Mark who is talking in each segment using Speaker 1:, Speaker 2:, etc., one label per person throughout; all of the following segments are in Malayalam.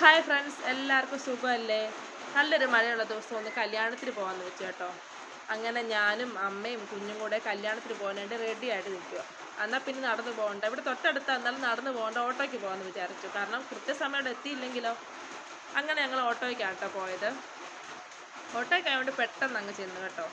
Speaker 1: ഹായ് ഫ്രണ്ട്സ് എല്ലാവർക്കും സുഖമല്ലേ? നല്ലൊരു മഴയുള്ള ദിവസം ഒന്ന് കല്യാണത്തിന് പോകാമെന്ന് വെച്ചു കേട്ടോ. അങ്ങനെ ഞാനും അമ്മയും കുഞ്ഞും കൂടെ കല്യാണത്തിന് പോകാനായിട്ട് റെഡി ആയിട്ട് നിൽക്കുക എന്നാൽ പിന്നെ നടന്നു പോകണ്ട. ഇവിടെ തൊട്ടടുത്ത്. എന്നാലും നടന്നു പോകണ്ട. ഓട്ടോയ്ക്ക് പോകാമെന്ന് വിചാരിച്ചു. കാരണം കൃത്യസമയം എത്തിയില്ലെങ്കിലോ? അങ്ങനെ ഞങ്ങൾ ഓട്ടോയ്ക്കാണ് കേട്ടോ പോയത്. ഓട്ടോയ്ക്ക് ആയതുകൊണ്ട് പെട്ടെന്ന് അങ്ങ് ചെന്നു കേട്ടോ.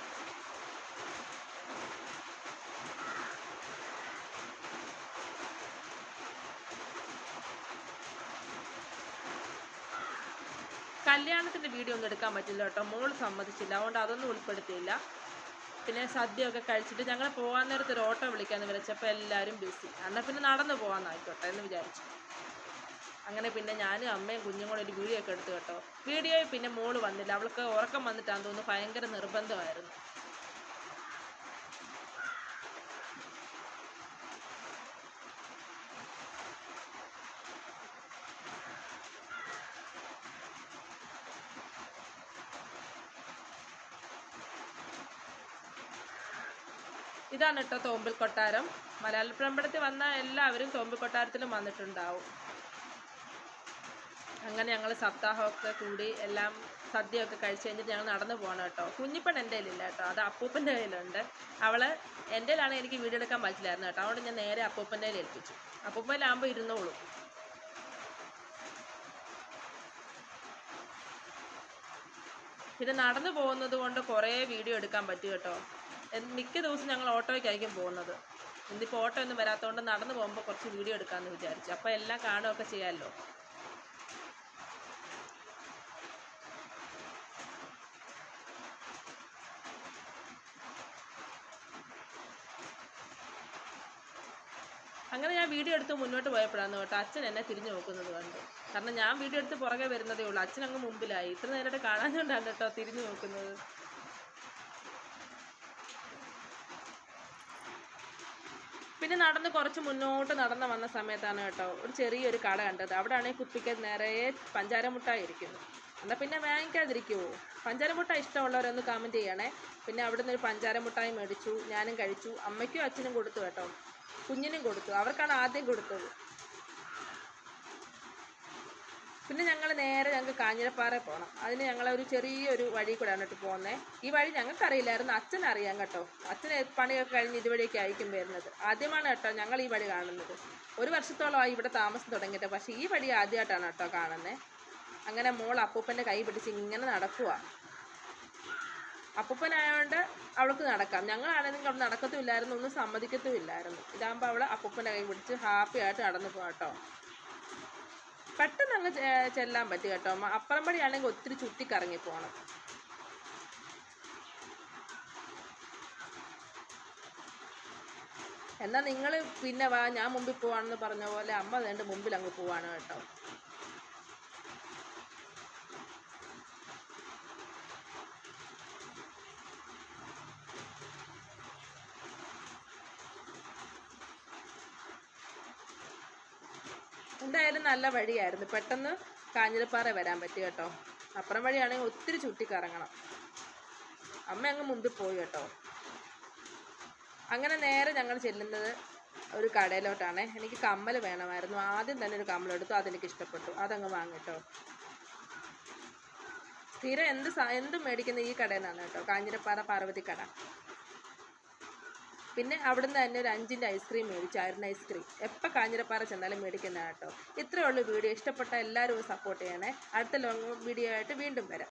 Speaker 1: കല്യാണത്തിന്റെ വീഡിയോ ഒന്നും എടുക്കാൻ പറ്റില്ല കേട്ടോ. മോൾ സമ്മതിച്ചില്ല. അതുകൊണ്ട് അതൊന്നും ഉൾപ്പെടുത്തിയില്ല. പിന്നെ സദ്യ ഒക്കെ കഴിച്ചിട്ട് ഞങ്ങൾ പോകാൻ നേരത്ത് ഒരു ഓട്ടോ വിളിക്കാമെന്ന് വിളിച്ചപ്പോൾ എല്ലാവരും ബിസി എന്നാൽ പിന്നെ നടന്നു പോകാമെന്നായിക്കോട്ടെ എന്ന് വിചാരിച്ചു. അങ്ങനെ പിന്നെ ഞാനും അമ്മയും കുഞ്ഞും കൂടെ ഒരു വീഡിയോ ഒക്കെ എടുത്തു കേട്ടോ. വീഡിയോയിൽ പിന്നെ മോൾ വന്നില്ല. അവൾക്ക് ഉറക്കം വന്നിട്ടാന്ന് തോന്നുന്നു ഭയങ്കര നിർബന്ധമായിരുന്നു. ഇതാണ് കേട്ടോ തോമ്പിൽ കൊട്ടാരം. മലയാളപ്പുറമ്പടത്തിൽ വന്ന എല്ലാവരും തോമ്പിൽ കൊട്ടാരത്തിലും വന്നിട്ടുണ്ടാവും. അങ്ങനെ ഞങ്ങൾ സപ്താഹമൊക്കെ കൂടി എല്ലാം സദ്യയൊക്കെ കഴിച്ച് കഴിഞ്ഞിട്ട് ഞങ്ങൾ നടന്നു പോകണം കേട്ടോ. കുഞ്ഞിപ്പൺ എന്റെ കയ്യിലില്ല കേട്ടോ. അത് അപ്പൂപ്പന്റെ കയ്യിലുണ്ട്. അവൾ എന്റെ കയ്യിലാണെങ്കിൽ എനിക്ക് വീഡിയോ എടുക്കാൻ പറ്റില്ലായിരുന്നു കേട്ടോ. അതുകൊണ്ട് ഞാൻ നേരെ അപ്പൂപ്പന്റെ കയ്യിൽ ഏൽപ്പിച്ചു. അപ്പൂപ്പനിലാകുമ്പോൾ ഇരുന്നോളൂ. പിന്നെ നടന്നു പോകുന്നത് കൊണ്ട് കുറേ വീഡിയോ എടുക്കാൻ പറ്റും കേട്ടോ. മിക്ക ദിവസം ഞങ്ങൾ ഓട്ടോയ്ക്കായിരിക്കും പോകുന്നത്. ഇന്നിപ്പോൾ ഓട്ടോ ഒന്നും വരാത്തതുകൊണ്ട് നടന്നു പോകുമ്പോൾ കുറച്ച് വീഡിയോ എടുക്കാമെന്ന് വിചാരിച്ചു. അപ്പോൾ എല്ലാം കാണുകയൊക്കെ ചെയ്യാമല്ലോ അങ്ങനെ ഞാൻ വീഡിയോ എടുത്ത് മുന്നോട്ട് പോയപ്പോഴാണ് കേട്ടോ അച്ഛൻ എന്നെ തിരിഞ്ഞു നോക്കുന്നത് കണ്ടു. കാരണം ഞാൻ വീഡിയോ എടുത്ത് പുറകെ വരുന്നതേ ഉള്ളൂ. അച്ഛൻ അങ്ങ് മുമ്പിലായി. ഇത്ര നേരമായിട്ട് കാണാഞ്ഞുകൊണ്ടാണ് കേട്ടോ തിരിഞ്ഞു നോക്കുന്നത്. പിന്നെ നടന്ന് കുറച്ച് മുന്നോട്ട് നടന്ന് വന്ന സമയത്താണ് കേട്ടോ ഒരു ചെറിയൊരു കട കണ്ടത്. അവിടെയാണെങ്കിൽ കുപ്പിക്ക് നിറയെ പഞ്ചാര മുട്ടായി ഇരിക്കുന്നു. എന്നാൽ പിന്നെ വാങ്ങിക്കാതിരിക്കുമോ പഞ്ചാര മുട്ടായി ഇഷ്ടമുള്ളവരൊന്ന് കമന്റ് ചെയ്യണേ. പിന്നെ അവിടുന്ന് ഒരു പഞ്ചാര മുട്ടായി മേടിച്ചു. ഞാനും കഴിച്ചു. അമ്മയ്ക്കും അച്ഛനും കൊടുത്തു കേട്ടോ. കുഞ്ഞിനും കൊടുത്തു. അവർക്കാണ് ആദ്യം കൊടുത്തത്. പിന്നെ ഞങ്ങൾ നേരെ ഞങ്ങൾക്ക് കാഞ്ഞിരപ്പാറ പോകണം അതിന് ഞങ്ങൾ ഒരു ചെറിയൊരു വഴി കൂടെയാണ് കേട്ടോ പോകുന്നത് ഈ വഴി ഞങ്ങൾക്കറിയില്ലായിരുന്നു. അച്ഛൻ അറിയാം കേട്ടോ. അച്ഛന് പണിയൊക്കെ കഴിഞ്ഞ് ഇതുവഴിയൊക്കെ ആയിരിക്കും വരുന്നത്. ആദ്യമാണ് കേട്ടോ ഞങ്ങൾ ഈ വഴി കാണുന്നത്. ഒരു വർഷത്തോളമായി ഇവിടെ താമസം തുടങ്ങിയിട്ട്. പക്ഷേ ഈ വഴി ആദ്യമായിട്ടാണ് കേട്ടോ കാണുന്നത് അങ്ങനെ മോൾ അപ്പൂപ്പന്റെ കൈ പിടിച്ച് ഇങ്ങനെ നടക്കുക അപ്പൂപ്പനായതുകൊണ്ട് അവൾക്ക് നടക്കാം. ഞങ്ങളാണെങ്കിൽ അവിടെ നടക്കത്തുമില്ലായിരുന്നു. ഒന്നും സമ്മതിക്കത്തുമില്ലായിരുന്നു. ഇതാകുമ്പോൾ അവൾ അപ്പൂപ്പന്റെ കൈ പിടിച്ച് ഹാപ്പി ആയിട്ട് നടന്നു പോകാം കേട്ടോ. പെട്ടെന്ന് അങ്ങ് ചെല്ലാൻ പറ്റും കേട്ടോ. മ- അപ്പുറം പടിയാണെങ്കിൽ ഒത്തിരി ചുറ്റിക്കറങ്ങി പോകണം എന്നാൽ നിങ്ങൾ പിന്നെ വാ ഞാൻ മുമ്പിൽ പോവാണെന്ന് പറഞ്ഞ പോലെ അമ്മ വേണ്ട മുമ്പിൽ അങ്ങ് പോവാണ് കേട്ടോ. എന്തായാലും നല്ല വഴിയായിരുന്നു. പെട്ടെന്ന് കാഞ്ഞിരപ്പാറ വരാൻ പറ്റി കേട്ടോ. അപ്പുറം വഴിയാണെങ്കിൽ ഒത്തിരി ചുറ്റിക്കറങ്ങണം. അമ്മ അങ്ങ് മുമ്പിൽ പോയി കേട്ടോ. അങ്ങനെ നേരെ ഞങ്ങൾ ചെല്ലുന്നത് ഒരു കടയിലോട്ടാണ്. എനിക്ക് കമ്മൽ വേണമായിരുന്നു. ആദ്യം തന്നെ ഒരു കമ്മലെടുത്തു അതെനിക്ക് ഇഷ്ടപ്പെട്ടു. അതങ്ങ് വാങ്ങിട്ടോ സ്ഥിരം എന്ത് എന്തും മേടിക്കുന്ന ഈ കടയിൽ നിന്നാണ് കേട്ടോ. കാഞ്ഞിരപ്പാറ പാർവതി കട. പിന്നെ അവിടുന്ന് തന്നെ ഒരു അഞ്ചിന്റെ ഐസ്ക്രീം മേടിച്ചു അരുൺ ഐസ്ക്രീം എപ്പോൾ കാഞ്ഞിരപ്പാറ ചെന്നാലും മേടിക്കുന്നതാണ് കേട്ടോ. ഇത്രയേ ഉള്ളൂ വീഡിയോ. ഇഷ്ടപ്പെട്ട എല്ലാവരും സപ്പോർട്ട് ചെയ്യണേ. അടുത്ത ലോങ് വീഡിയോ ആയിട്ട് വീണ്ടും വരാം.